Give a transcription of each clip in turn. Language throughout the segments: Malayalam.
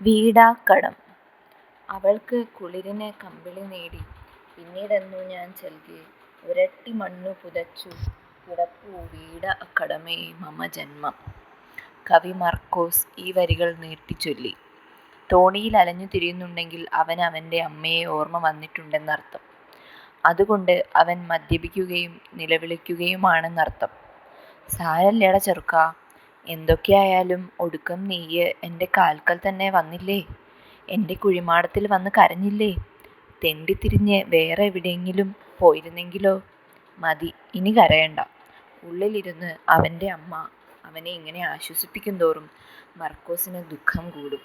വീടാക്കടം അവൾക്ക് കുളിരിനെ കമ്പിളി നേടി പിന്നീടെന്നു ഞാൻ ചെൽകെ ഒരട്ടി മണ്ണു പുതച്ചു കിടപ്പു വീട അക്കടമേ മമ ജന്മം. കവി മർക്കോസ് ഈ വരികൾ നീട്ടിച്ചൊല്ലി. തോണിയിൽ അലഞ്ഞു തിരിയുന്നുണ്ടെങ്കിൽ അവൻ അവന്റെ അമ്മയെ ഓർമ്മ വന്നിട്ടുണ്ടെന്നർത്ഥം. അതുകൊണ്ട് അവൻ മദ്യപിക്കുകയും നിലവിളിക്കുകയുമാണെന്നർത്ഥം. സാരല്ലേട ചെറുക്കാ, എന്തൊക്കെയായാലും ഒടുക്കം നീയ് എന്റെ കാൽക്കൽ തന്നെ വന്നില്ലേ, എന്റെ കുഴിമാടത്തിൽ വന്ന് കരഞ്ഞില്ലേ, തെണ്ടിത്തിരിഞ്ഞ് വേറെ എവിടെയെങ്കിലും പോയിരുന്നെങ്കിലോ. മതി, ഇനി കരയണ്ട. ഉള്ളിലിരുന്ന് അവന്റെ അമ്മ അവനെ ഇങ്ങനെ ആശ്വസിപ്പിക്കും തോറും മർക്കോസിന് ദുഃഖം കൂടും.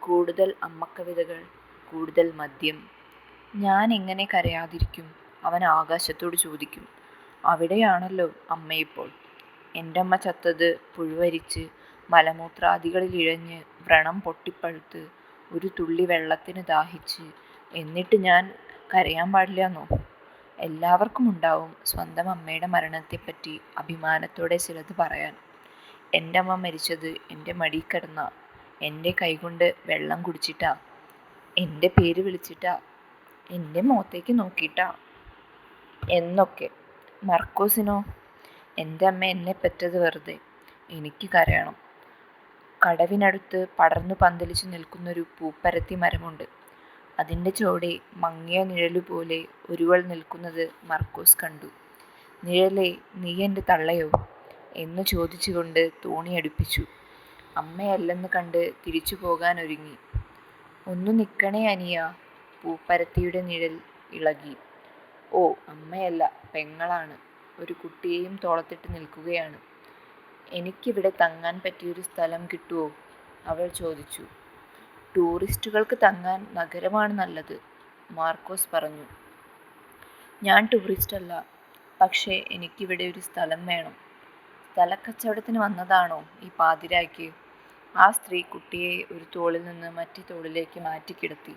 കൂടുതൽ അമ്മക്കവിതകൾ, കൂടുതൽ മദ്യം. ഞാൻ എങ്ങനെ കരയാതിരിക്കും അവൻ ആകാശത്തോട് ചോദിക്കും. അവിടെയാണല്ലോ അമ്മയിപ്പോൾ. എന്റമ്മ ചത്തത് പുഴുവരിച്ച് മലമൂത്രാദികളിലിഴഞ്ഞ് വ്രണം പൊട്ടിപ്പഴുത്ത് ഒരു തുള്ളി വെള്ളത്തിന് ദാഹിച്ച്. എന്നിട്ട് ഞാൻ കരയാൻ പാടില്ലെന്നോ എല്ലാവർക്കും ഉണ്ടാവും സ്വന്തം അമ്മയുടെ മരണത്തെപ്പറ്റി അഭിമാനത്തോടെ ചിലത് പറയാൻ. എന്റെ അമ്മ മരിച്ചത് എന്റെ മടി കിടന്ന. എന്റെ കൈകൊണ്ട് വെള്ളം കുടിച്ചിട്ടാ, എന്റെ പേര് വിളിച്ചിട്ടാ, എന്റെ മുഖത്തേക്ക് നോക്കിയിട്ടാ. എന്നൊക്കെ. മർക്കോസിനോ, എന്റമ്മ എന്നെ പെറ്റത് വെറുതെ, എനിക്ക് കരയണം. കടവിനടുത്ത് പടർന്നു പന്തലിച്ചു നിൽക്കുന്നൊരു പൂപ്പരത്തി മരമുണ്ട്. അതിന്റെ ചുവടെ മങ്ങിയ നിഴലുപോലെ ഒരുവൾ നിൽക്കുന്നത് മർക്കോസ് കണ്ടു. നിഴലെ നീ എന്റെ തള്ളയോ എന്ന് ചോദിച്ചുകൊണ്ട് തോണിയടുപ്പിച്ചു അമ്മയല്ലെന്ന് കണ്ട് തിരിച്ചു പോകാൻ ഒരുങ്ങി ഒന്നു നിൽക്കണേ അനിയ പൂപ്പരത്തിയുടെ നിഴൽ ഇളകി. ഓ, അമ്മയല്ല, പെങ്ങളാണ് ഒരു കുട്ടിയെയും തോളത്തിട്ട് നിൽക്കുകയാണ്. എനിക്കിവിടെ തങ്ങാൻ പറ്റിയൊരു സ്ഥലം കിട്ടുമോ അവൾ ചോദിച്ചു. ടൂറിസ്റ്റുകൾക്ക് തങ്ങാൻ നഗരമാണ് നല്ലത്, മാർക്കോസ് പറഞ്ഞു. ഞാൻ ടൂറിസ്റ്റ് അല്ല പക്ഷേ എനിക്കിവിടെ ഒരു സ്ഥലം വേണം. സ്ഥലക്കച്ചവടത്തിന് വന്നതാണോ ഈ പാതിരായ്ക്ക്. ആ സ്ത്രീ കുട്ടിയെ ഒരു തോളിൽ നിന്ന് മറ്റേ തോളിലേക്ക് മാറ്റിക്കിടത്തി.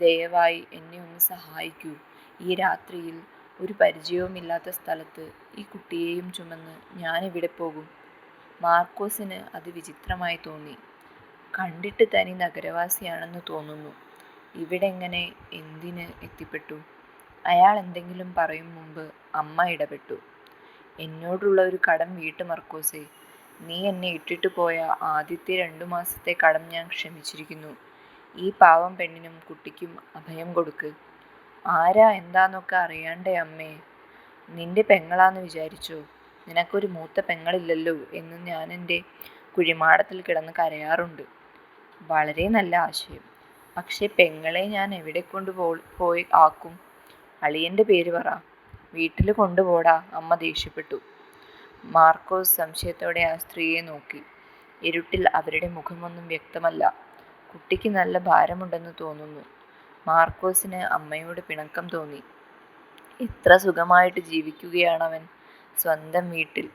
ദയവായി എന്നെ ഒന്ന് സഹായിക്കൂ ഈ രാത്രിയിൽ ഒരു പരിചയവുമില്ലാത്ത സ്ഥലത്ത് ഈ കുട്ടിയെയും ചുമന്ന് ഞാനെവിടെ പോകും. മാർക്കോസിന് അത് വിചിത്രമായി തോന്നി. കണ്ടിട്ട് തനി നഗരവാസിയാണെന്ന് തോന്നുന്നു. ഇവിടെ എങ്ങനെ എന്തിന് എത്തിപ്പെട്ടു. അയാൾ എന്തെങ്കിലും പറയും മുമ്പ് അമ്മ ഇടപെട്ടു. എന്നോടുള്ള ഒരു കടം വീട്ട് മർക്കോസേ, നീ എന്നെ ഇട്ടിട്ട് പോയ ആദ്യത്തെ രണ്ടു മാസത്തെ കടം ഞാൻ ക്ഷമിച്ചിരിക്കുന്നു. ഈ പാവം പെണ്ണിനും കുട്ടിക്കും അഭയം കൊടുക്ക്. ആരാ എന്താന്നൊക്കെ അറിയണ്ടേ അമ്മേ. നിന്റെ പെങ്ങളാന്ന് വിചാരിച്ചോ. നിനക്കൊരു മൂത്ത പെങ്ങളില്ലല്ലോ എന്ന് ഞാൻ എന്റെ കുഴിമാടത്തിൽ കിടന്ന് കരയാറുണ്ട്. വളരെ നല്ല ആശയം. പക്ഷേ പെങ്ങളെ ഞാൻ എവിടെ കൊണ്ട് പോയി ആക്കും. അളിയന്റെ പേര് പറ. വീട്ടിൽ കൊണ്ടുപോടാ അമ്മ ദേഷ്യപ്പെട്ടു. മാർക്കോസ് സംശയത്തോടെ ആ സ്ത്രീയെ നോക്കി. ഇരുട്ടിൽ അവരുടെ മുഖമൊന്നും വ്യക്തമല്ല. കുട്ടിക്ക് നല്ല ഭാരമുണ്ടെന്ന് തോന്നുന്നു. മാർക്കോസിന് അമ്മയോട് പിണക്കം തോന്നി. എത്ര സുഖമായിട്ട് ജീവിക്കുകയാണ് അവൻ സ്വന്തം വീട്ടിൽ.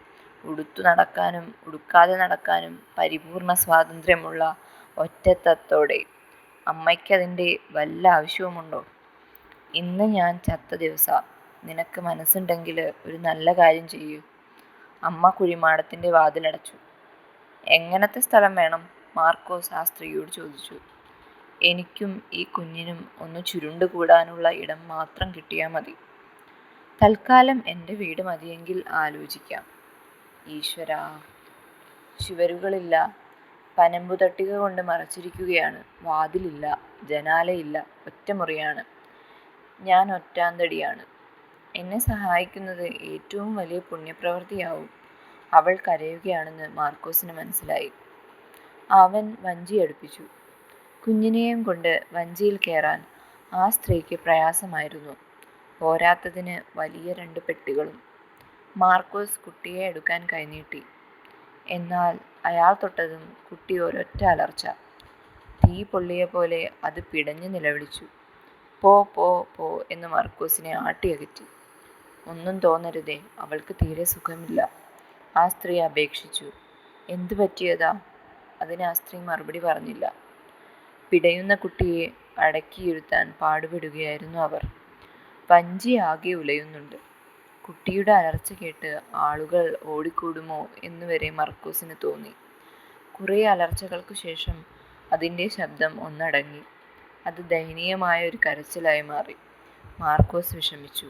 ഉടുത്തു നടക്കാനും ഉടുക്കാതെ നടക്കാനും പരിപൂർണ സ്വാതന്ത്ര്യമുള്ള ഒറ്റത്തത്തോടെ. അമ്മയ്ക്കതിന്റെ വല്ല ആവശ്യവുമുണ്ടോ. ഇന്ന് ഞാൻ ചത്ത ദിവസം നിനക്ക് മനസ്സുണ്ടെങ്കിൽ ഒരു നല്ല കാര്യം ചെയ്യൂ അമ്മ കുഴിമാടത്തിന്റെ വാതിലടച്ചു. എങ്ങനത്തെ സ്ഥലം വേണം മാർക്കോസ് ആ സ്ത്രീയോട് ചോദിച്ചു. എനിക്കും ഈ കുഞ്ഞിനും ഒന്ന് ചുരുണ്ടുകൂടാനുള്ള ഇടം മാത്രം കിട്ടിയാൽ മതി. തൽക്കാലം എന്റെ വീട് മതിയെങ്കിൽ ആലോചിക്കാം. ഈശ്വരാ, ചുവരുകളില്ല, പനമ്പുതട്ടിക കൊണ്ട് മറച്ചിരിക്കുകയാണ്. വാതിലില്ല, ജനാലയില്ല, ഒറ്റമുറിയാണ്. ഞാൻ ഒറ്റാന്തടിയാണ്. എന്നെ സഹായിക്കുന്നത് ഏറ്റവും വലിയ പുണ്യപ്രവൃത്തിയാവും. അവൾ കരയുകയാണെന്ന് മാർക്കോസിന് മനസ്സിലായി. അവൻ വഞ്ചി അടുപ്പിച്ചു. കുഞ്ഞിനെയും കൊണ്ട് വഞ്ചിയിൽ കയറാൻ ആ സ്ത്രീക്ക് പ്രയാസമായിരുന്നു. പോരാത്തതിന് വലിയ രണ്ട് പെട്ടികളും. മാർക്കോസ് കുട്ടിയെ എടുക്കാൻ കൈനീട്ടി. എന്നാൽ അയാൾ തൊട്ടതും കുട്ടി ഒരൊറ്റ അലർച്ച. തീ പൊള്ളിയ പോലെ അത് പിടഞ്ഞു നിലവിളിച്ചു. പോ പോ പോ എന്ന് മാർക്കോസിനെ ആട്ടിയകറ്റി. ഒന്നും തോന്നരുതേ, അവൾക്ക് തീരെ സുഖമില്ല ആ സ്ത്രീ അപേക്ഷിച്ചു. എന്തു പറ്റിയതാ. അതിന് ആ സ്ത്രീ മറുപടി പറഞ്ഞില്ല. പിടയുന്ന കുട്ടിയെ അടക്കിയിരുത്താൻ പാടുപെടുകയായിരുന്നു അവർ. വഞ്ചി ആകെ ഉലയുന്നുണ്ട്. കുട്ടിയുടെ അലർച്ച കേട്ട് ആളുകൾ ഓടിക്കൂടുമോ എന്ന് വരെ മർക്കോസിന് തോന്നി. കുറേ അലർച്ചകൾക്കു ശേഷം അതിന്റെ ശബ്ദം ഒന്നടങ്ങി അത് ദയനീയമായ ഒരു കരച്ചിലായി മാറി മാർക്കോസ് വിഷമിച്ചു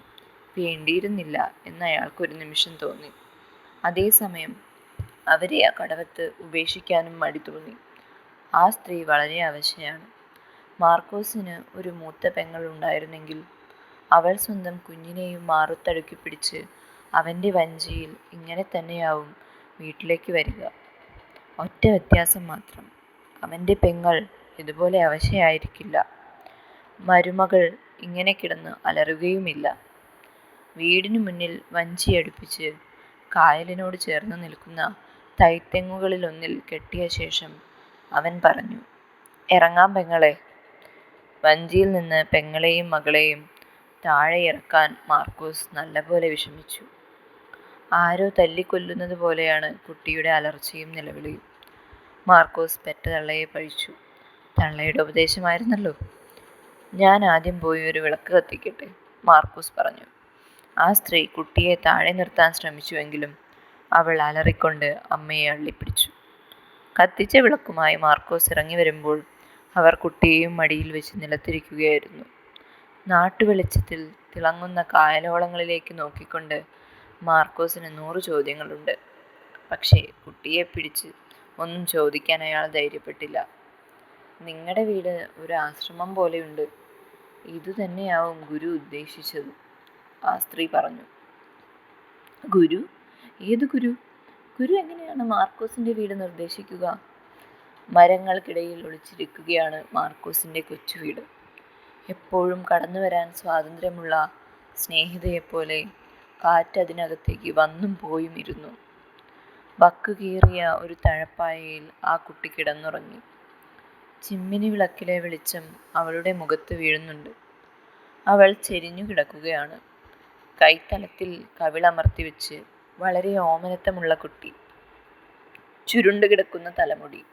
വേണ്ടിയിരുന്നില്ല എന്ന് അയാൾക്ക് ഒരു നിമിഷം തോന്നി അതേസമയം അവരെ ആ കടവത്ത് ഉപേക്ഷിക്കാനും മടി തോന്നി ആ സ്ത്രീ വളരെ അവശയാണ് മാർക്കോസിന് ഒരു മൂത്ത പെങ്ങൾ ഉണ്ടായിരുന്നെങ്കിൽ അവൾ സ്വന്തം കുഞ്ഞിനെയും മാറുത്തടുക്കി പിടിച്ച് അവന്റെ വഞ്ചിയിൽ ഇങ്ങനെ തന്നെയാവും വീട്ടിലേക്ക് വരിക. ഒറ്റ വ്യത്യാസം മാത്രം. അവന്റെ പെങ്ങൾ ഇതുപോലെ അവശയായിരിക്കില്ല. മരുമകൾ ഇങ്ങനെ കിടന്ന് അലറുകയുമില്ല. വീടിനു മുന്നിൽ വഞ്ചി അടുപ്പിച്ച് കായലിനോട് ചേർന്ന് നിൽക്കുന്ന തൈത്തെങ്ങുകളിലൊന്നിൽ കെട്ടിയ ശേഷം അവൻ പറഞ്ഞു ഇറങ്ങാം പെങ്ങളെ. വഞ്ചിയിൽ നിന്ന് പെങ്ങളെയും മകളെയും താഴെ ഇറക്കാൻ മാർക്കോസ് നല്ലപോലെ വിഷമിച്ചു. ആരോ തല്ലിക്കൊല്ലുന്നത് പോലെയാണ് കുട്ടിയുടെ അലർച്ചയും നിലവിളിയും. മാർക്കോസ് പെറ്റ തള്ളയെ പഴിച്ചു. തള്ളയുടെ ഉപദേശമായിരുന്നല്ലോ. ഞാൻ ആദ്യം പോയി ഒരു വിളക്ക് കത്തിക്കട്ടെ മാർക്കോസ് പറഞ്ഞു. ആ സ്ത്രീ കുട്ടിയെ താഴെ നിർത്താൻ ശ്രമിച്ചുവെങ്കിലും അവൾ അലറിക്കൊണ്ട് അമ്മയെ അള്ളിപ്പിടിച്ചു. കത്തിച്ച വിളക്കുമായി മാർക്കോസ് ഇറങ്ങി വരുമ്പോൾ അവർ കുട്ടിയെയും മടിയിൽ വെച്ച് നിലത്തിരിക്കുകയായിരുന്നു. നാട്ടുവെളിച്ചത്തിൽ തിളങ്ങുന്ന കായലോളങ്ങളിലേക്ക് നോക്കിക്കൊണ്ട് മാർക്കോസിന് നൂറ് ചോദ്യങ്ങളുണ്ട്. പക്ഷേ കുട്ടിയെ പിടിച്ച് ഒന്നും ചോദിക്കാൻ അയാൾ ധൈര്യപ്പെട്ടില്ല. നിങ്ങളുടെ വീട് ഒരു ആശ്രമം പോലെയുണ്ട്. ഇതുതന്നെയാവും ഗുരു ഉദ്ദേശിച്ചത് ആ സ്ത്രീ പറഞ്ഞു. ഗുരു? ഏത് ഗുരു? ഗുരു എങ്ങനെയാണ് മാർക്കോസിന്റെ വീട് നിർദ്ദേശിക്കുക? മരങ്ങൾക്കിടയിൽ ഒളിച്ചിരിക്കുകയാണ് മാർക്കോസിന്റെ കൊച്ചു വീട്. എപ്പോഴും കടന്നു വരാൻ സ്വാതന്ത്ര്യമുള്ള സ്നേഹിതയെപ്പോലെ കാറ്റ് അതിനകത്തേക്ക് വന്നും പോയും ഇരുന്നു. വക്ക് കീറിയ ഒരു തഴപ്പായയിൽ ആ കുട്ടി കിടന്നുറങ്ങി. ചിമ്മിനി വിളക്കിലെ വെളിച്ചം അവളുടെ മുഖത്ത് വീഴുന്നുണ്ട്. അവൾ ചെരിഞ്ഞു കിടക്കുകയാണ് കൈത്തലത്തിൽ കവിളമർത്തി വെച്ച് വളരെ ഓമനത്തമുള്ള കുട്ടി. ചുരുണ്ടു കിടക്കുന്ന തലമുടി.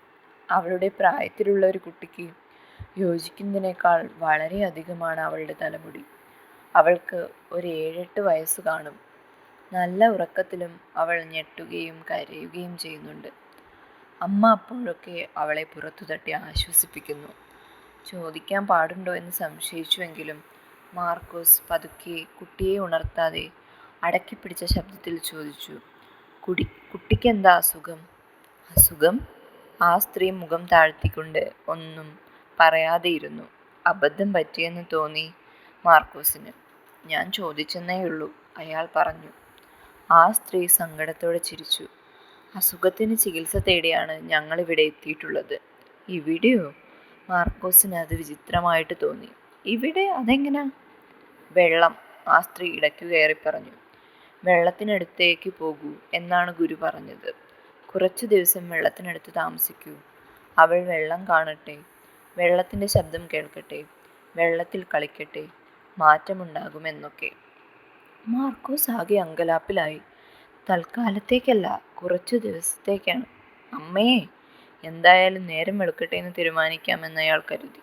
അവളുടെ പ്രായത്തിലുള്ള ഒരു കുട്ടിക്ക് യോജിക്കുന്നതിനേക്കാൾ വളരെ അധികമാണ് അവളുടെ തലമുടി. അവൾക്ക് ഒരു ഏഴെട്ട് വയസ്സ് കാണും. നല്ല ഉറക്കത്തിലും അവൾ ഞെട്ടുകയും കരയുകയും ചെയ്യുന്നുണ്ട്. അമ്മ അപ്പോഴൊക്കെ അവളെ പുറത്തു തട്ടി ആശ്വസിപ്പിക്കുന്നു. ചോദിക്കാൻ പാടുണ്ടോ എന്ന് സംശയിച്ചുവെങ്കിലും മാർക്കോസ് പതുക്കെ കുട്ടിയെ ഉണർത്താതെ അടക്കിപ്പിടിച്ച ശബ്ദത്തിൽ ചോദിച്ചു കുടി കുട്ടിക്കെന്താ അസുഖം? അസുഖം? ആ സ്ത്രീ മുഖം താഴ്ത്തിക്കൊണ്ട് ഒന്നും പറയാതെയിരുന്നു. അബദ്ധം പറ്റിയെന്ന് തോന്നി മാർക്കോസിന്. ഞാൻ ചോദിച്ചെന്നേ ഉള്ളൂ അയാൾ പറഞ്ഞു. ആ സ്ത്രീ സങ്കടത്തോടെ ചിരിച്ചു. അസുഖത്തിന് ചികിത്സ തേടിയാണ് ഞങ്ങൾ ഇവിടെ എത്തിയിട്ടുള്ളത്. ഇവിടെയോ? മാർക്കോസിന് അത് വിചിത്രമായിട്ട് തോന്നി. ഇവിടെ? അതെങ്ങനാ? വെള്ളം ആ സ്ത്രീ ഇടയ്ക്ക് കയറി പറഞ്ഞു. വെള്ളത്തിനടുത്തേക്ക് പോകൂ എന്നാണ് ഗുരു പറഞ്ഞത്. കുറച്ചു ദിവസം വെള്ളത്തിനടുത്ത് താമസിക്കൂ. അവൾ വെള്ളം കാണട്ടെ. വെള്ളത്തിന്റെ ശബ്ദം കേൾക്കട്ടെ. വെള്ളത്തിൽ കളിക്കട്ടെ. മാറ്റമുണ്ടാകുമെന്നൊക്കെ മാർക്കോസ് ആകെ അങ്കലാപ്പിലായി. തൽക്കാലത്തേക്കല്ല കുറച്ചു ദിവസത്തേക്കാണ്. അമ്മയെ എന്തായാലും നേരം വെളുക്കട്ടെ എന്ന് തീരുമാനിക്കാമെന്ന് അയാൾ കരുതി.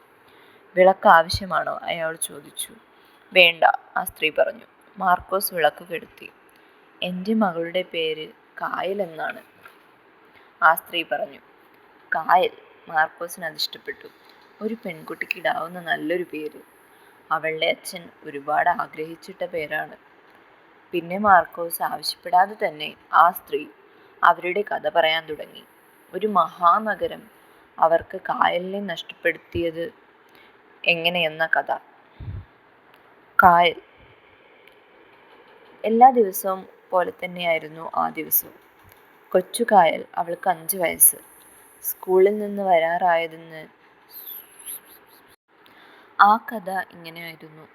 വിളക്ക് ആവശ്യമാണോ? അയാൾ ചോദിച്ചു. വേണ്ട ആ സ്ത്രീ പറഞ്ഞു. മാർക്കോസ് വിളക്ക് കെടുത്തി. എന്റെ മകളുടെ പേര് കായൽ എന്നാണ്. ആ സ്ത്രീ പറഞ്ഞു കായൽ മാർക്കോസിന് അത് ഇഷ്ടപ്പെട്ടു ഒരു പെൺകുട്ടിക്ക് ഇടാവുന്ന നല്ലൊരു പേര്. അവളുടെ അച്ഛൻ ഒരുപാട് ആഗ്രഹിച്ചിട്ട പേരാണ്. പിന്നെ മാർക്കോസ് ആവശ്യപ്പെടാതെ തന്നെ ആ സ്ത്രീ അവരുടെ കഥ പറയാൻ തുടങ്ങി. ഒരു മഹാനഗരം അവർക്ക് കായലിനെ നഷ്ടപ്പെടുത്തിയത് എങ്ങനെയെന്ന കഥ. കായൽ എല്ലാ ദിവസവും പോലെ തന്നെയായിരുന്നു ആ ദിവസവും കൊച്ചുകായൽ അവൾക്ക് അഞ്ച് വയസ്സ്. സ്കൂളിൽ നിന്ന് വരാറായതെന്ന് ആ കഥ ഇങ്ങനെയായിരുന്നു.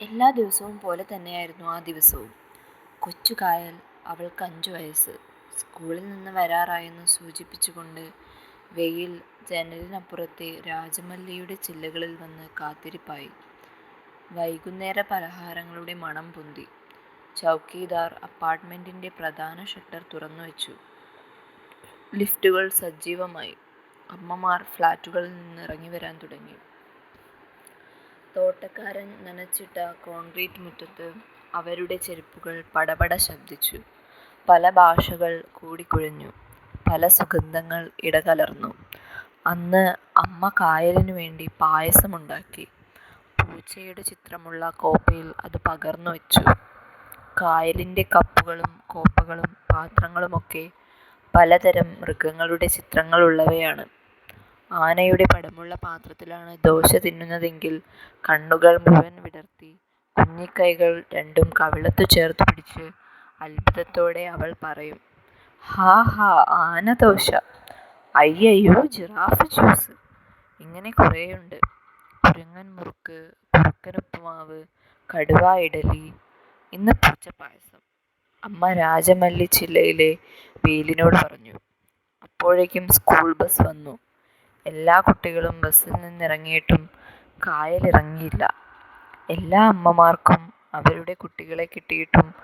എല്ലാ ദിവസവും പോലെ തന്നെയായിരുന്നു ആ ദിവസവും. കൊച്ചുകായൽ അവൾക്ക് അഞ്ചു വയസ്സ്. സ്കൂളിൽ നിന്ന് വരാറായെന്ന് സൂചിപ്പിച്ചുകൊണ്ട് വെയിൽ ജനലിനപ്പുറത്തെ രാജമല്ലിയുടെ ചില്ലകളിൽ വന്ന് കാത്തിരിപ്പായി. വൈകുന്നേര പലഹാരങ്ങളുടെ മണം പൊന്തി. ചൗക്കീദാർ അപ്പാർട്ട്മെന്റിന്റെ പ്രധാന ഷട്ടർ തുറന്നു വെച്ചു ലിഫ്റ്റുകൾ സജീവമായി. അമ്മമാർ ഫ്ലാറ്റുകളിൽ നിന്ന് ഇറങ്ങി വരാൻ തുടങ്ങി. തോട്ടക്കാരൻ നനച്ചിട്ട കോൺക്രീറ്റ് മുറ്റത്ത് അവരുടെ ചെരുപ്പുകൾ പടപട ശബ്ദിച്ചു. പല ഭാഷകൾ കൂടിക്കുഴഞ്ഞു. പല സുഗന്ധങ്ങൾ ഇടകലർന്നു. അന്ന് അമ്മ കായലിനു വേണ്ടി പായസമുണ്ടാക്കി. പൂച്ചയുടെ ചിത്രമുള്ള കോപ്പയിൽ അത് പകർന്നു വച്ചു കായലിന്റെ കപ്പുകളും കോപ്പകളും പാത്രങ്ങളുമൊക്കെ പലതരം മൃഗങ്ങളുടെ ചിത്രങ്ങളുള്ളവയാണ്. ആനയുടെ പടമുള്ള പാത്രത്തിലാണ് ദോശ തിന്നുന്നതെങ്കിൽ കണ്ണുകൾ മുഴുവൻ വിടർത്തി കുഞ്ഞിക്കൈകൾ രണ്ടും കവിളത്തു ചേർത്ത് പിടിച്ച് അത്ഭുതത്തോടെ അവൾ പറയും ഹാ ഹാ ആന ദോശ. അയ്യയ്യോ ജിറാഫ് ജ്യൂസ്. ഇങ്ങനെ കുറേയുണ്ട്. കുരങ്ങൻ മുറുക്ക് കുറുക്കനുപ്പുമാവ് കടുവ ഇഡലി ഇന്ന് പൂച്ചപ്പായസം അമ്മ രാജമല്ലി ചില്ലയിലെ വേലിനോട് പറഞ്ഞു. അപ്പോഴേക്കും സ്കൂൾ ബസ് വന്നു. എല്ലാ കുട്ടികളും ബസ്സിൽ നിന്നിറങ്ങിയിട്ടും കായലിറങ്ങിയില്ല. എല്ലാ അമ്മമാർക്കും അവരുടെ കുട്ടികളെ കിട്ടിയിട്ടും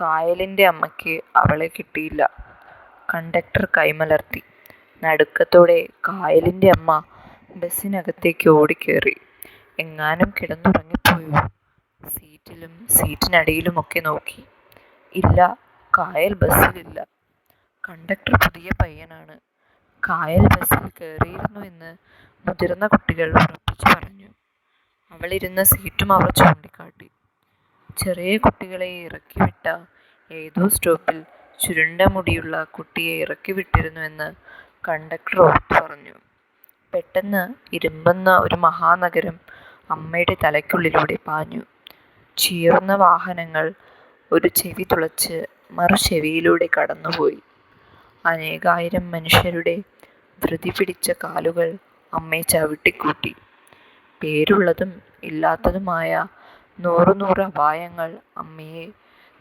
കായലിന്റെ അമ്മയ്ക്ക് അവളെ കിട്ടിയില്ല. കണ്ടക്ടർ കൈമലർത്തി. നടുക്കത്തോടെ കായലിന്റെ അമ്മ ബസ്സിനകത്തേക്ക് ഓടിക്കേറി. എങ്ങാനും കിടന്നുറങ്ങിപ്പോയോ? സീറ്റിലും സീറ്റിനടിയിലുമൊക്കെ നോക്കി. ഇല്ല കായൽ ബസ്സിലില്ല കണ്ടക്ടർ പുതിയ പയ്യനാണ്. കായൽ ബസ്സിൽ കയറിയിരുന്നു എന്ന് മുതിർന്ന കുട്ടികൾ ഉറപ്പിച്ചു പറഞ്ഞു. അവളിരുന്ന സീറ്റും അവർ ചൂണ്ടിക്കാട്ടി. ചെറിയ കുട്ടികളെ ഇറക്കി വിട്ട ഏതോ സ്റ്റോപ്പിൽ ചുരുണ്ട മുടിയുള്ള കുട്ടിയെ ഇറക്കി വിട്ടിരുന്നുവെന്ന് കണ്ടക്ടർ ഓർത്തു പറഞ്ഞു. പെട്ടെന്ന് ഇരുമ്പെന്ന ഒരു മഹാനഗരം അമ്മയുടെ തലയ്ക്കുള്ളിലൂടെ പാഞ്ഞു. ചീറുന്ന വാഹനങ്ങൾ ഒരു ചെവി തുളച്ച് മറു ചെവിയിലൂടെ കടന്നുപോയി. അനേകായിരം മനുഷ്യരുടെ ധൃതി പിടിച്ച കാലുകൾ അമ്മയെ ചവിട്ടിക്കൂട്ടി. പേരുള്ളതും ഇല്ലാത്തതുമായ നൂറു നൂറ് അപായങ്ങൾ അമ്മയെ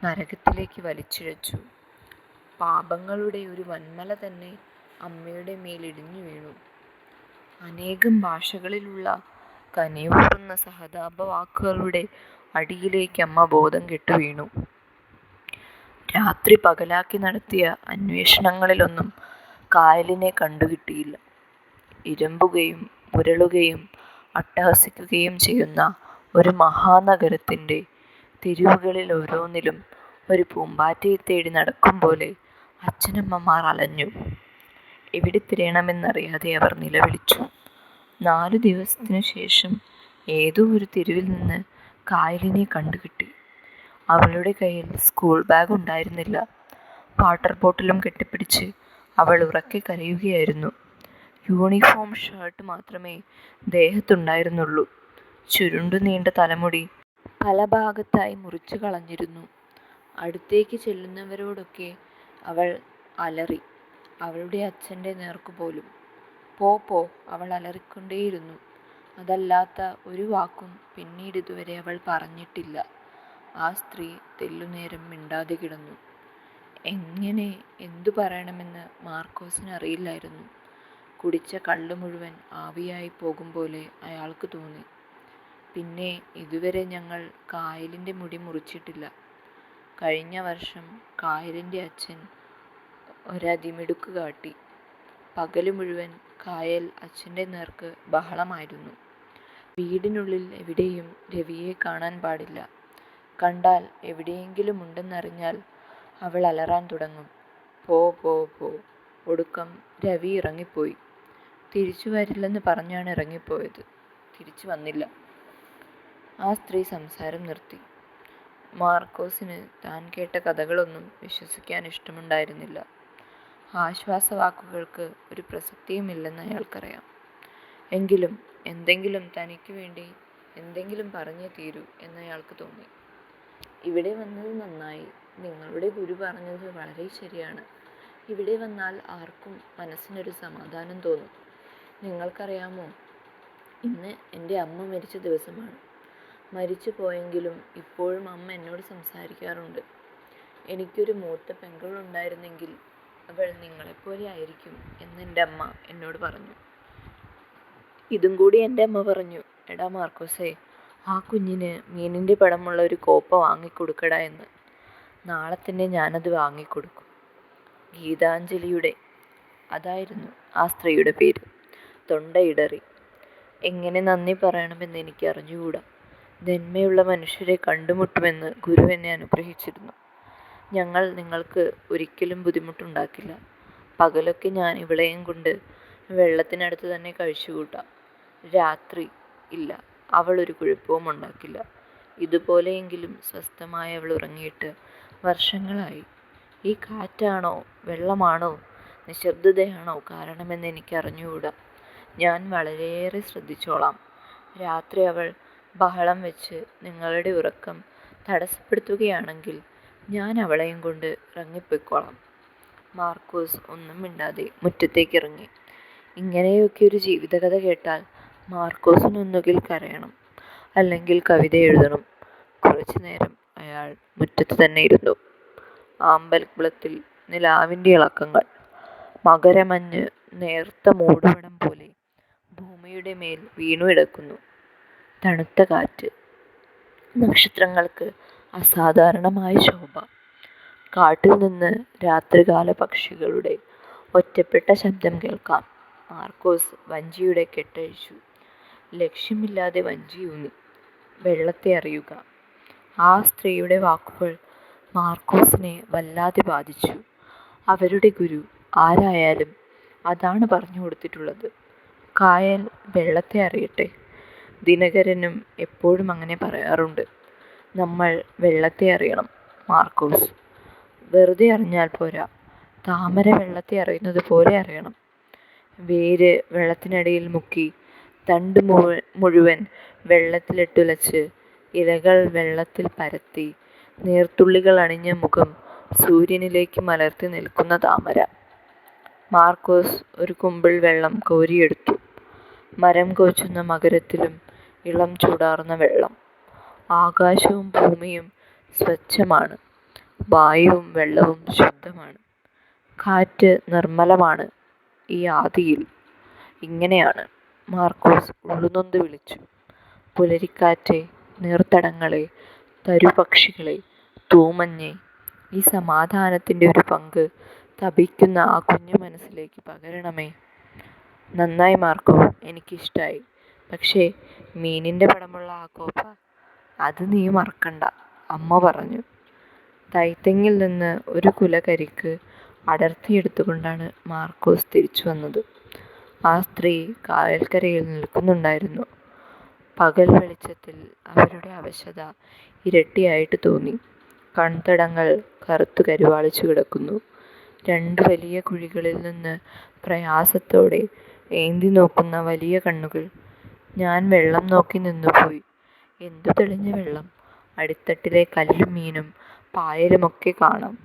നരകത്തിലേക്ക് വലിച്ചിഴച്ചു. പാപങ്ങളുടെ ഒരു വന്മല തന്നെ അമ്മയുടെ മേലിടിഞ്ഞു വീണു. അനേകം ഭാഷകളിലുള്ള കനിയൂറുന്ന സഹതാപ വാക്കുകളുടെ അടിയിലേക്ക് അമ്മ ബോധം കെട്ടു വീണു. രാത്രി പകലാക്കി നടത്തിയ അന്വേഷണങ്ങളിലൊന്നും കായലിനെ കണ്ടുകിട്ടിയില്ല. ഇരമ്പുകയും ഉരളുകയും അട്ടഹസിക്കുകയും ചെയ്യുന്ന ഒരു മഹാനഗരത്തിന്റെ തെരുവുകളിൽ ഓരോന്നിലും ഒരു പൂമ്പാറ്റയെ തേടി നടക്കും പോലെ അച്ഛനമ്മമാർ അലഞ്ഞു. എവിടെ തിരയണമെന്നറിയാതെ അവർ നിലവിളിച്ചു. നാലു ദിവസത്തിനു ശേഷം ഏതോ ഒരു തെരുവിൽ നിന്ന് കായലിനെ കണ്ടുകിട്ടി. അവളുടെ കയ്യിൽ സ്കൂൾ ബാഗ് ഉണ്ടായിരുന്നില്ല. വാട്ടർ ബോട്ടിലും കെട്ടിപ്പിടിച്ച് അവൾ ഉറക്കെ കരയുകയായിരുന്നു. യൂണിഫോം ഷർട്ട് മാത്രമേ ദേഹത്തുണ്ടായിരുന്നുള്ളൂ. ചുരുണ്ടു നീണ്ട തലമുടി പല ഭാഗത്തായി മുറിച്ചു കളഞ്ഞിരുന്നു. അടുത്തേക്ക് ചെല്ലുന്നവരോടൊക്കെ അവൾ അലറി അവളുടെ അച്ഛന്റെ നേർക്കുപോലും പോ പോ അവൾ അലറിക്കൊണ്ടേയിരുന്നു. അതല്ലാത്ത ഒരു വാക്കും പിന്നീട് ഇതുവരെ അവൾ പറഞ്ഞിട്ടില്ല. ആ സ്ത്രീ തെല്ലുനേരം മിണ്ടാതെ കിടന്നു. എങ്ങനെ? എന്തു പറയണമെന്ന് മാർക്കോസിന് അറിയില്ലായിരുന്നു. കുടിച്ച കള്ളു മുഴുവൻ ആവിയായി പോകും പോലെ അയാൾക്ക് തോന്നി. പിന്നെ ഇതുവരെ ഞങ്ങൾ കായലിന്റെ മുടി മുറിച്ചിട്ടില്ല. കഴിഞ്ഞ വർഷം കായലിന്റെ അച്ഛൻ ഒരതിമിടുക്ക് കാട്ടി. പകൽ മുഴുവൻ കായൽ അച്ഛന്റെ നേർക്ക് ബഹളമായിരുന്നു. വീടിനുള്ളിൽ എവിടെയും രവിയെ കാണാൻ പാടില്ല. കണ്ടാൽ എവിടെയെങ്കിലും ഉണ്ടെന്നറിഞ്ഞാൽ അവൾ അലറാൻ തുടങ്ങും. പോ പോ പോ. ഒടുക്കം രവി ഇറങ്ങിപ്പോയി. തിരിച്ചു വരില്ലെന്ന് പറഞ്ഞാണ് ഇറങ്ങിപ്പോയത്. തിരിച്ചു വന്നില്ല. ആ സ്ത്രീ സംസാരം നിർത്തി. മാർക്കോസിന് താൻ കേട്ട കഥകളൊന്നും വിശ്വസിക്കാൻ ഇഷ്ടമുണ്ടായിരുന്നില്ല. ആശ്വാസവാക്കുകൾക്ക് ഒരു പ്രസക്തിയുമില്ലെന്ന് അയാൾക്കറിയാം. എങ്കിലും എന്തെങ്കിലും തനിക്ക് വേണ്ടി എന്തെങ്കിലും പറഞ്ഞേ തീരൂ എന്നയാൾക്ക് തോന്നി. ഇവിടെ വന്നത് നന്നായി. നിങ്ങളുടെ ഗുരു പറഞ്ഞത് വളരെ ശരിയാണ്. ഇവിടെ വന്നാൽ ആർക്കും മനസ്സിനൊരു സമാധാനം തോന്നും. നിങ്ങൾക്കറിയാമോ? ഇന്ന് എന്റെ അമ്മ മരിച്ച ദിവസമാണ്. മരിച്ചു പോയെങ്കിലും ഇപ്പോഴും അമ്മ എന്നോട് സംസാരിക്കാറുണ്ട്. എനിക്കൊരു മൂത്ത പെങ്ങളുണ്ടായിരുന്നെങ്കിൽ അവൾ നിങ്ങളെപ്പോലെ ആയിരിക്കും എന്ന് എന്റെ അമ്മ എന്നോട് പറഞ്ഞു. ഇതും കൂടി എന്റെ അമ്മ പറഞ്ഞു. എടാ മാർക്കോസേ ആ കുഞ്ഞിന് മീനിന്റെ പടമുള്ള ഒരു കോപ്പ വാങ്ങിക്കൊടുക്കടാ എന്ന്. നാളെ തന്നെ ഞാനത് വാങ്ങിക്കൊടുക്കും. ഗീതാഞ്ജലിയുടെ അതായിരുന്നു ആ സ്ത്രീയുടെ പേര്. തൊണ്ടയിടറി എങ്ങനെ നന്ദി പറയണമെന്ന് എനിക്ക് അറിഞ്ഞുകൂടാ നന്മയുള്ള മനുഷ്യരെ കണ്ടുമുട്ടുമെന്ന് ഗുരു എന്നെ അനുഗ്രഹിച്ചിരുന്നു. ഞങ്ങൾ നിങ്ങൾക്ക് ഒരിക്കലും ബുദ്ധിമുട്ടുണ്ടാക്കില്ല. പകലൊക്കെ ഞാൻ ഇവിളെയും കൊണ്ട് വെള്ളത്തിനടുത്ത് തന്നെ കഴിച്ചുകൂട്ടാം. രാത്രി ഇല്ല. അവൾ ഒരു കുഴപ്പവും ഉണ്ടാക്കില്ല. ഇതുപോലെയെങ്കിലും സ്വസ്ഥമായി അവൾ ഉറങ്ങിയിട്ട് വർഷങ്ങളായി. ഈ കാറ്റാണോ? വെള്ളമാണോ? നിശബ്ദതയാണോ? കാരണമെന്ന് എനിക്ക് അറിഞ്ഞുകൂടാ ഞാൻ വളരെയേറെ ശ്രദ്ധിച്ചോളാം. രാത്രി അവൾ ബഹളം വെച്ച് നിങ്ങളുടെ ഉറക്കം തടസ്സപ്പെടുത്തുകയാണെങ്കിൽ ഞാൻ അവളെയും കൊണ്ട് ഇറങ്ങിപ്പോയിക്കോളാം. മാർക്കോസ് ഒന്നും മിണ്ടാതെ മുറ്റത്തേക്ക് ഇറങ്ങി. ഇങ്ങനെയൊക്കെ ഒരു ജീവിതകഥ കേട്ടാൽ മാർക്കോസിനൊന്നുകിൽ കരയണം അല്ലെങ്കിൽ കവിത എഴുതണം. കുറച്ചു നേരം അയാൾ മുറ്റത്ത് തന്നെ ഇരുന്നു. ആമ്പൽക്കുളത്തിൽ നിലാവിന്റെ ഇളക്കങ്ങൾ. മകരമഞ്ഞ് നേർത്ത മൂടുപടം പോലെ ഭൂമിയുടെ മേൽ വീണു കിടക്കുന്നു. തണുത്ത കാറ്റ്. നക്ഷത്രങ്ങൾക്ക് അസാധാരണമായ ശോഭ. കാട്ടിൽ നിന്ന് രാത്രികാല പക്ഷികളുടെ ഒറ്റപ്പെട്ട ശബ്ദം കേൾക്കാം. മാർക്കോസ് വഞ്ചിയുടെ കെട്ടഴിച്ചു. ലക്ഷ്യമില്ലാതെ വഞ്ചിയൂന്നി. വെള്ളത്തെ അറിയുക. ആ സ്ത്രീയുടെ വാക്കുകൾ മാർക്കോസിനെ വല്ലാതെ ബാധിച്ചു. അവരുടെ ഗുരു ആരായാലും അതാണ് പറഞ്ഞു കൊടുത്തിട്ടുള്ളത്. കായൽ വെള്ളത്തെ അറിയട്ടെ. ദിനകരനും എപ്പോഴും അങ്ങനെ പറയാറുണ്ട്. നമ്മൾ വെള്ളത്തെ അറിയണം മാർക്കോസ്. വെറുതെ അറിഞ്ഞാൽ പോരാ. താമര വെള്ളത്തെ അറിയുന്നത് പോലെ അറിയണം. വേര് വെള്ളത്തിനടിയിൽ മുക്കി തണ്ട് മുഴുവൻ വെള്ളത്തിലിട്ടുലച്ച് ഇലകൾ വെള്ളത്തിൽ പരത്തി നീർത്തുള്ളികൾ അണിഞ്ഞ മുഖം സൂര്യനിലേക്ക് മലർത്തി നിൽക്കുന്ന താമര. മാർക്കോസ് ഒരു കുമ്പിൾ വെള്ളം കോരിയെടുത്തു. മരം കോച്ചുന്ന മകരത്തിലും ഇളം ചൂടാർന്ന വെള്ളം. ആകാശവും ഭൂമിയും സ്വച്ഛമാണ്. വായുവും വെള്ളവും ശുദ്ധമാണ്. കാറ്റ് നിർമ്മലമാണ് ഈ ആദിയിൽ. ഇങ്ങനെയാണ് മാർക്കോസ് ഉള്ളുനൊന്ത് വിളിച്ചു. പുലരിക്കാറ്റെ നീർത്തടങ്ങളെ തരുപക്ഷികളെ തൂമഞ്ഞെ ഈ സമാധാനത്തിന്റെ ഒരു പങ്ക് തപിക്കുന്ന ആ കുഞ്ഞു മനസ്സിലേക്ക് പകരണമേ. നന്നായി മാർക്കോ എനിക്കിഷ്ടമായി പക്ഷേ മീനിന്റെ പടമുള്ള ആ കോപ്പ അത് നീ മറക്കണ്ട അമ്മ പറഞ്ഞു. തൈത്തെങ്ങിൽ നിന്ന് ഒരു കുല കരിക്ക് അടർത്തിയെടുത്തുകൊണ്ടാണ് മാർക്കോസ് തിരിച്ചു വന്നത്. ആ സ്ത്രീ കായൽക്കരയിൽ നിൽക്കുന്നുണ്ടായിരുന്നു. പകൽ വെളിച്ചത്തിൽ അവരുടെ അവശത ഇരട്ടിയായിട്ട് തോന്നി. കൺതടങ്ങൾ കറുത്തു കരുവാളിച്ചു കിടക്കുന്നു. രണ്ട് വലിയ കുഴികളിൽ നിന്ന് പ്രയാസത്തോടെ ഏന്തി നോക്കുന്ന വലിയ കണ്ണുകൾ. ഞാൻ വെള്ളം നോക്കി നിന്നുപോയി. എന്തു തെളിഞ്ഞ വെള്ളം? അടിത്തട്ടിലെ കല്ലും മീനും പായലുമൊക്കെ കാണാം.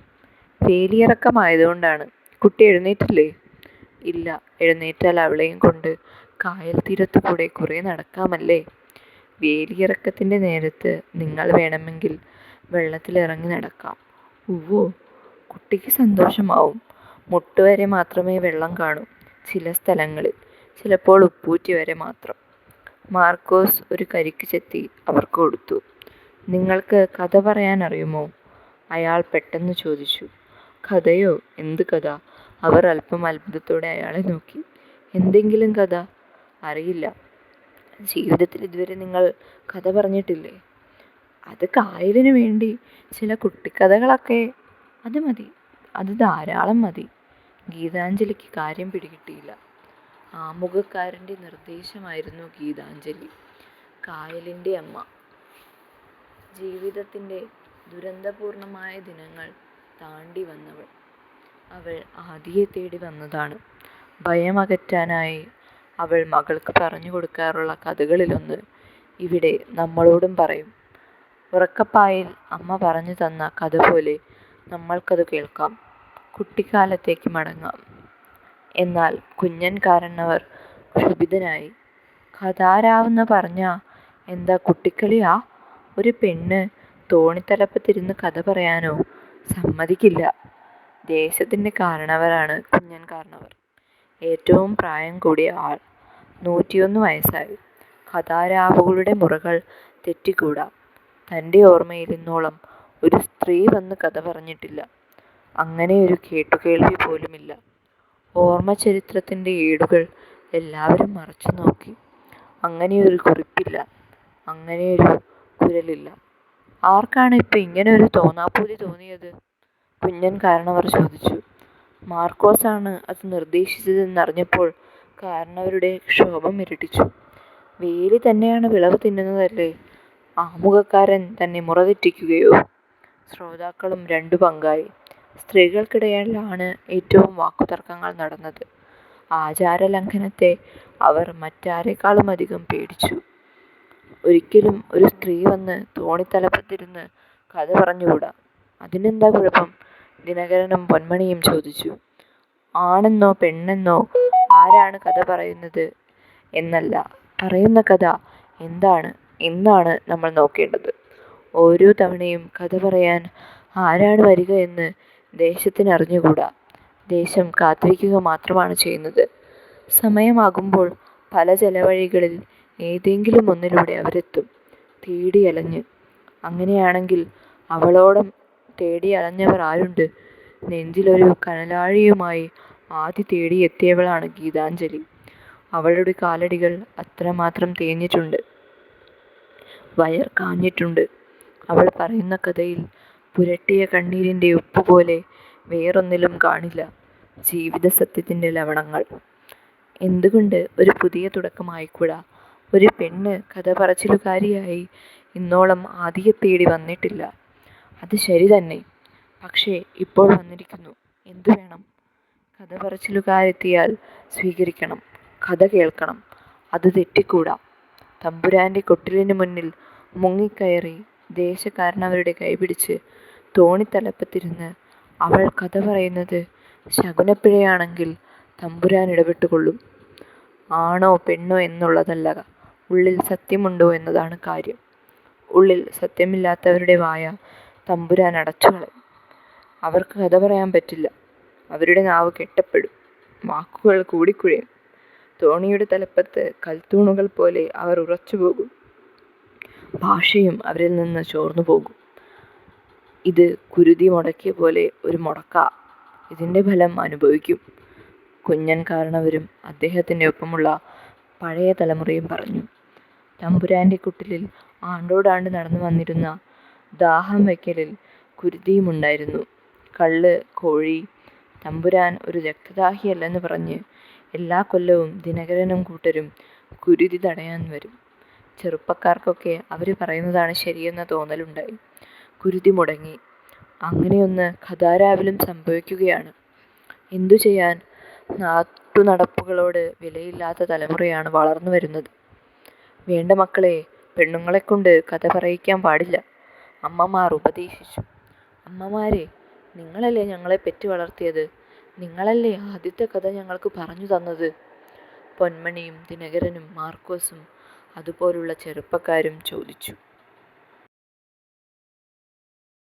വേലിയിറക്കമായതുകൊണ്ടാണ്. കുട്ടി എഴുന്നേറ്റില്ലേ? ഇല്ല. എഴുന്നേറ്റാൽ അവളെയും കൊണ്ട് കായൽ തീരത്തു കൂടെ കുറേ നടക്കാമല്ലേ? വേലിയിറക്കത്തിന്റെ നേരത്ത് നിങ്ങൾ വേണമെങ്കിൽ വെള്ളത്തിലിറങ്ങി നടക്കാം. ഉവ്വോ കുട്ടിക്ക് സന്തോഷമാവും. മുട്ടുവരെ മാത്രമേ വെള്ളം കാണൂ ചില സ്ഥലങ്ങളിൽ. ചിലപ്പോൾ ഉപ്പൂറ്റി വരെ മാത്രം. മാർക്കോസ് ഒരു കരിക്ക് ചെത്തി അവർക്ക് കൊടുത്തു. നിങ്ങൾക്ക് കഥ പറയാൻ അറിയുമോ അയാൾ പെട്ടെന്ന് ചോദിച്ചു. കഥയോ? എന്ത് കഥ? അവർ അല്പം അത്ഭുതത്തോടെ അയാളെ നോക്കി. എന്തെങ്കിലും കഥ? അറിയില്ല. ജീവിതത്തിൽ ഇതുവരെ നിങ്ങൾ കഥ പറഞ്ഞിട്ടില്ലേ? അത് കായലിന് വേണ്ടി ചില കുട്ടിക്കഥകളൊക്കെ. അത് മതി. അത് ധാരാളം മതി. ഗീതാഞ്ജലിക്ക് കാര്യം പിടികിട്ടിയില്ല. ആമുഖക്കാരന്റെ നിർദ്ദേശമായിരുന്നു ഗീതാഞ്ജലി. കായലിന്റെ അമ്മ. ജീവിതത്തിന്റെ ദുരന്തപൂർണമായ ദിനങ്ങൾ താണ്ടി വന്നവൾ. അവൾ ആദിയെ തേടി വന്നതാണ്. ഭയമകറ്റാനായി അവൾ മകൾക്ക് പറഞ്ഞു കൊടുക്കാറുള്ള കഥകളിലൊന്ന് ഇവിടെ നമ്മളോടും പറയും. ഉറക്കപ്പായിൽ അമ്മ പറഞ്ഞു തന്ന കഥ പോലെ നമ്മൾക്കത് കേൾക്കാം. കുട്ടിക്കാലത്തേക്ക് മടങ്ങാം. എന്നാൽ കുഞ്ഞൻ കാരണവർ ക്ഷുഭിതനായി. കഥാരാവെന്ന് പറഞ്ഞ എന്താ കുട്ടിക്കളിയാ? ഒരു പെണ്ണ് തോണിത്തലപ്പത്തിരുന്ന് കഥ പറയാനോ സമ്മതിക്കില്ല. ദേശത്തിന്റെ കാരണവരാണ് കുഞ്ഞൻ കാരണവർ. ഏറ്റവും പ്രായം കൂടിയ ആൾ നൂറ്റിയൊന്ന് വയസ്സായി. കഥാരാവുകളുടെ മുറകൾ തെറ്റിക്കൂടാ. തന്റെ ഓർമ്മയിൽ ഇന്നോളം ഒരു സ്ത്രീ വന്ന് കഥ പറഞ്ഞിട്ടില്ല. അങ്ങനെ ഒരു കേട്ടുകേൾവി പോലുമില്ല. ഓർമ്മ ചരിത്രത്തിന്റെ ഏടുകൾ എല്ലാവരും മറച്ചു നോക്കി. അങ്ങനെയൊരു കുറിപ്പില്ല. അങ്ങനെയൊരു കുരലില്ല. ആർക്കാണ് ഇപ്പം ഇങ്ങനെ ഒരു തോന്നാപ്പൂതി തോന്നിയത്? കുഞ്ഞൻ കാരണവർ ചോദിച്ചു. മാർക്കോസാണ് അത് നിർദ്ദേശിച്ചതെന്നറിഞ്ഞപ്പോൾ കാരണവരുടെ ക്ഷോഭം ഇരട്ടിച്ചു. വേലി തന്നെയാണ് വിളവ് തിന്നുന്നതല്ലേ? ആമുഖക്കാരൻ തന്നെ മുറതെറ്റിക്കുകയോ? ശ്രോതാക്കളും രണ്ടു പങ്കായി. സ്ത്രീകൾക്കിടയിലാണ് ഏറ്റവും വാക്കുതർക്കങ്ങൾ നടന്നത്. ആചാരലംഘനത്തെ അവർ മറ്റാരെക്കാളും അധികം പേടിച്ചു. ഒരിക്കലും ഒരു സ്ത്രീ വന്ന് തോണിത്തലപ്പത്തിരുന്ന് കഥ പറഞ്ഞുകൂടാ? അതിനെന്താ കുഴപ്പം? ദിനകരനും പൊന്മണിയും ചോദിച്ചു. ആണെന്നോ പെണ്ണെന്നോ ആരാണ് കഥ പറയുന്നത് എന്നല്ല. പറയുന്ന കഥ എന്താണ് എന്നാണ് നമ്മൾ നോക്കേണ്ടത്. ഓരോ തവണയും കഥ പറയാൻ ആരാണ് വരിക എന്ന് ദേശത്തിന് അറിഞ്ഞുകൂടാ ദേശം കാത്തിരിക്കുക മാത്രമാണ് ചെയ്യുന്നത്. സമയമാകുമ്പോൾ പല ചെലവഴികളിൽ ഏതെങ്കിലും ഒന്നിലൂടെ അവരെത്തും. തേടിയലഞ്ഞ് അങ്ങനെയാണെങ്കിൽ അവളോടം തേടി അലഞ്ഞവർ ആരുണ്ട് നെഞ്ചിലൊരു കനലാഴിയുമായി ആദ്യ തേടി എത്തിയവളാണ് ഗീതാഞ്ജലി. അവളുടെ കാലടികൾ അത്രമാത്രം തേഞ്ഞിട്ടുണ്ട്. വയർ കാഞ്ഞിട്ടുണ്ട്. അവൾ പറയുന്ന കഥയിൽ പുരട്ടിയ കണ്ണീരിന്റെ ഉപ്പുപോലെ വേറൊന്നിലും കാണില്ല. ജീവിത സത്യത്തിന്റെ ലവണങ്ങൾ. എന്തുകൊണ്ട് ഒരു പുതിയ തുടക്കമായിക്കൂടാ? ഒരു പെണ്ണ് കഥ പറച്ചിലുകാരിയായി ഇന്നോളം ആദ്യത്തേടി തേടി വന്നിട്ടില്ല. അത് ശരി തന്നെ. പക്ഷേ ഇപ്പോൾ വന്നിരിക്കുന്നു. എന്തു വേണം? കഥ പറച്ചിലുകാരെത്തിയാൽ സ്വീകരിക്കണം. കഥ കേൾക്കണം. അത് തെറ്റിക്കൂടാ. തമ്പുരാന്റെ കൊട്ടിലിന് മുന്നിൽ മുങ്ങിക്കയറി ദേശക്കാരനവരുടെ കൈപിടിച്ച് തോണിത്തലപ്പത്തിരുന്ന് അവൾ കഥ പറയുന്നത് ശകുനപ്പിഴയാണെങ്കിൽ തമ്പുരാൻ ഇടപെട്ടുകൊള്ളും. ആണോ പെണ്ണോ എന്നുള്ളതല്ല ഉള്ളിൽ സത്യമുണ്ടോ എന്നതാണ് കാര്യം. ഉള്ളിൽ സത്യമില്ലാത്തവരുടെ വായ തമ്പുരാൻ അടച്ചുകളയും അവർക്ക് കഥ പറയാൻ പറ്റില്ല. അവരുടെ നാവ് കെട്ടപ്പെടും. വാക്കുകൾ കൂടിക്കുഴയും. തോണിയുടെ തലപ്പത്ത് കൽത്തൂണുകൾ പോലെ അവർ ഉറച്ചു പോകും. ഭാഷയും അവരിൽ നിന്ന് ചോർന്നു പോകും. ഇത് കുരുതി മുടക്കിയ പോലെ ഒരു മുടക്ക ഇതിന്റെ ഫലം അനുഭവിക്കും. കുഞ്ഞൻ കാരണവരും അദ്ദേഹത്തിന്റെ ഒപ്പമുള്ള പഴയ തലമുറയും പറഞ്ഞു. തമ്പുരാന്റെ കുട്ടിലിൽ ആണ്ടോടാണ്ട് നടന്നു വന്നിരുന്ന ദാഹം വയ്ക്കലിൽ കുരുതിയുമുണ്ടായിരുന്നു. കള്ള് കോഴി തമ്പുരാൻ ഒരു രക്തദാഹിയല്ലെന്ന് പറഞ്ഞ് എല്ലാ കൊല്ലവും ദിനകരനും കൂട്ടരും കുരുതി തടയാൻ വരും. ചെറുപ്പക്കാർക്കൊക്കെ അവർ പറയുന്നതാണ് ശരിയെന്ന തോന്നലുണ്ടായി. കുരുതി മുടങ്ങി. അങ്ങനെയൊന്ന് കഥാരാവിലും സംഭവിക്കുകയാണ്. എന്തു ചെയ്യാൻ നാട്ടുനടപ്പുകളോട് വിലയില്ലാത്ത തലമുറയാണ് വളർന്നു വരുന്നത്. വേണ്ട മക്കളെ പെണ്ണുങ്ങളെ കൊണ്ട് കഥ പറയിക്കാൻ പാടില്ല. അമ്മമാർ ഉപദേശിച്ചു. അമ്മമാരെ നിങ്ങളല്ലേ ഞങ്ങളെ പെറ്റു വളർത്തിയത്? നിങ്ങളല്ലേ ആദ്യത്തെ കഥ ഞങ്ങൾക്ക് പറഞ്ഞു തന്നത്? പൊന്മണിയും ദിനകരനും മാർക്കോസും അതുപോലുള്ള ചെറുപ്പക്കാരും ചോദിച്ചു.